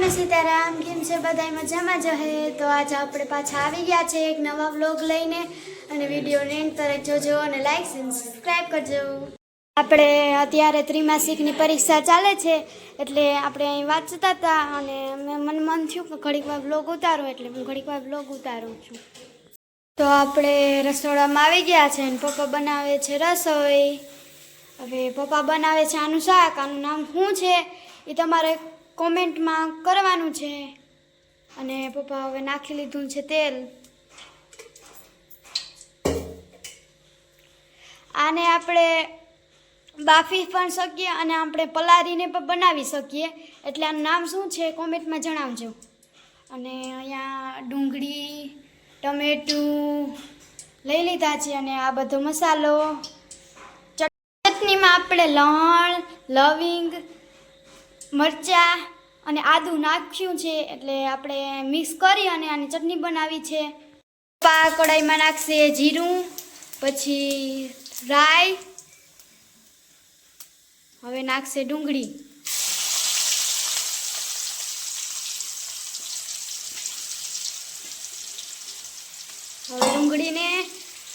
ને સીતારામ, કેમ છે? બધા મજામાં જ તો આજે આપણે પાછા આવી ગયા છે એક નવા વ્લોગ લઈને અને વિડીયોને એન્ડ તરફ જોજો અને લાઈક સબસ્ક્રાઈબ કરજો. આપણે અત્યારે ત્રિમાસિકની પરીક્ષા ચાલે છે એટલે આપણે અહીં વાંચતા હતા અને મેં મને મન થયું કે ઘડીક વાર વ્લોગ ઉતારો એટલે હું ઘડીક વાર વ્લોગ ઉતારું છું. તો આપણે રસોડામાં આવી ગયા છે અને પપ્પા બનાવે છે રસોઈ. હવે પપ્પા બનાવે છે આનું શાક, આનું નામ શું છે? એ તમારે કોમેન્ટમાં કરવાનું છે. અને પપ્પા હવે નાખી લીધું છે તેલ. આને આપણે બાફી પણ શકીએ અને આપણે પલાળીને પણ બનાવી શકીએ. એટલે આનું નામ શું છે કોમેન્ટમાં જણાવજો. અને અહીંયા ડુંગળી, ટમેટું લઈ લીધા છે અને આ બધો મસાલો. ચટણીમાં આપણે લણ, લવિંગ મરચાં અને આદું નાખ્યું છે એટલે આપણે મિક્સ કરી અને આની ચટણી બનાવી છે. પા કડાઈમાં નાખશે જીરું, પછી રાઈ, હવે નાખશે ડુંગળી. હવે ડુંગળીને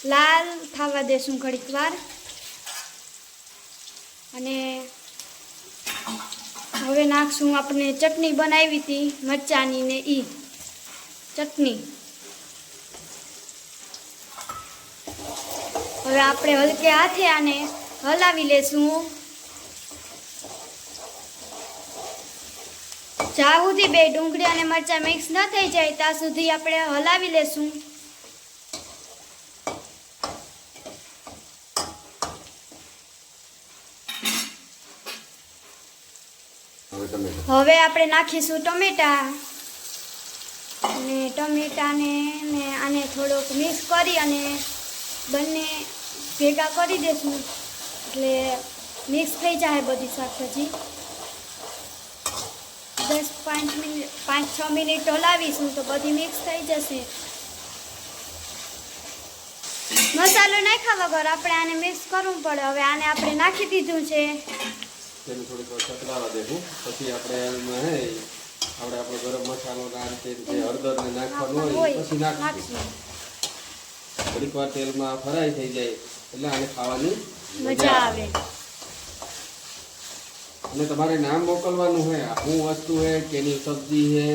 લાલ થવા દેશું ઘડીક વાર. અને હવે નાખશું આપણે ચટણી બનાવી હતી, મરચાની ને ઈ. ચટણી. હવે આપણે હલકે હાથે આને હલાવી લેશું. જ્યાં સુધી બે ડુંગળી અને મરચાં મિક્સ ન થઈ જાય, ત્યાં સુધી આપણે હલાવી લેશું. હવે આપણે નાખીશું ટમેટા. અને ટમેટાને ને આને થોડોક મિક્સ કરી અને બંને ભેગા કરી દેશું. એટલે મિક્સ થઈ જાય બધી શાકભાજી. દસ પાંચ મિનિટ, પાંચ છ મિનિટ હલાવીશું તો બધી મિક્સ થઈ જશે. મસાલો નાખ્યા વગર આપણે આને મિક્સ કરવું પડે. હવે આને આપણે નાખી દીધું છે. થોડીક વાર દેવું. પછી આપણે એમાં હે આપણે આપણો ગરમ મસાલો આ રીતે જે હળદર ને નાખવાનું હોય પછી નાખીશું થોડીક વાર તેલમાં ફરાઈ થઈ જાય એટલે આને ખાવાની મજા આવે. અને તમારે નામ મોકલવાનું હોય શું વસ્તુ છે કેની સબ્જી છે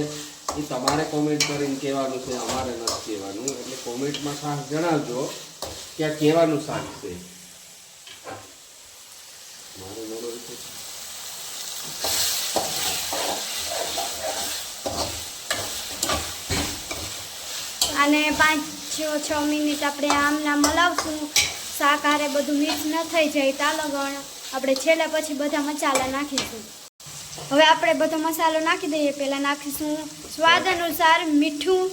એ તમારે કોમેન્ટ કરીને કહેવાનું છે અમારે નથી કહેવાનું. એટલે કોમેન્ટમાં ખાસ જણાવજો કે આ કહેવાનું શાક છે. મારે અને પાંચ છ મિનિટ આપણે આમના મલાવશું. શાક હારે બધું મિક્સ ન થઈ જાય તાલગણ આપણે છેલ્લે પછી બધા મસાલા નાખીશું. હવે આપણે બધો મસાલો નાખી દઈએ. પહેલાં નાખીશું સ્વાદ અનુસાર મીઠું.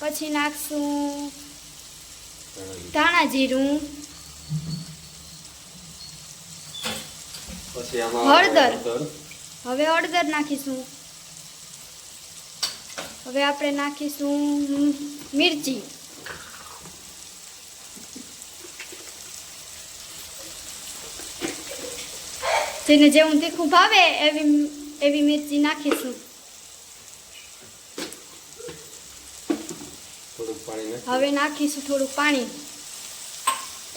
પછી નાખશું ધાણા જીરું. પછી આમાં હળદર. હવે હળદર નાખીશું. હવે આપણે નાખીશું મિરચી. જેને જેવું તીખું ભાવે એવી એવી મિરચી નાખીશું. હવે નાખીશું થોડું પાણી.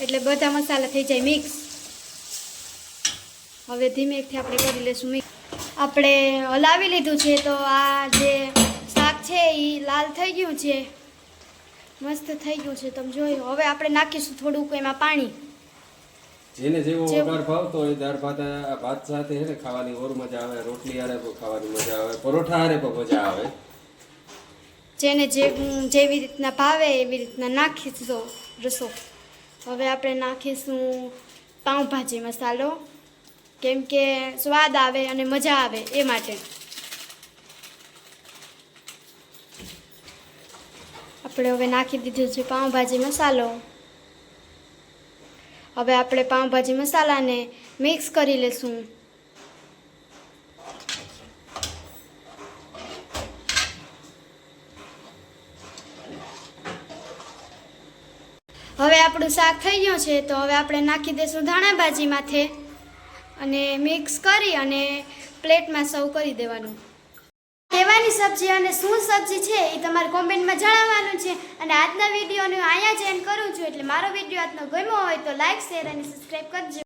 એટલે બધા મસાલા થઈ જાય મિક્સ. હવે ધીમેથી આપણે કરી લઈશું મિક્સ. આપણે હલાવી લીધું છે તો આ જે શાક છે એ લાલ થઈ ગયું છે. મસ્ત થઈ ગયું છે તમે જોયું હવે આપણે નાખીશું થોડુંક એમાં પાણી. જેને જેવો વઘાર ભાવતો હોય દાળ ભાત ભાત સાથે હે ને ખાવાની ઓર મજા આવે રોટલી હારે પણ ખાવાની મજા આવે પરોઠા હારે પણ મજા આવે. જેને જે જેવી રીતના ભાવે એવી રીતના નાખીશું રસો. હવે આપણે નાખીશું પાઉંભાજી મસાલો. કેમ કે સ્વાદ આવે અને મજા આવે એ માટે. આપણે હવે નાખી દીધું છે પાઉંભાજી મસાલો. હવે આપણે પાઉંભાજી મસાલાને મિક્સ કરી લેશું. હવે આપણું શાક થઈ ગયું છે તો હવે આપણે નાખી દઈશું ધાણા માથે. અને મિક્સ કરી અને પ્લેટમાં સર્વ કરી દેવાનું. કેવાની સબ્જી અને શું સબ્જી છે એ તમારે કોમેન્ટમાં જણાવવાનું છે. અને આજના વિડીયોને અહીંયા જ એન્ડ કરું છું. એટલે મારો વીડિયો આજનો ગમ્યો હોય તો લાઈક શેર અને સબસ્ક્રાઈબ કરજો.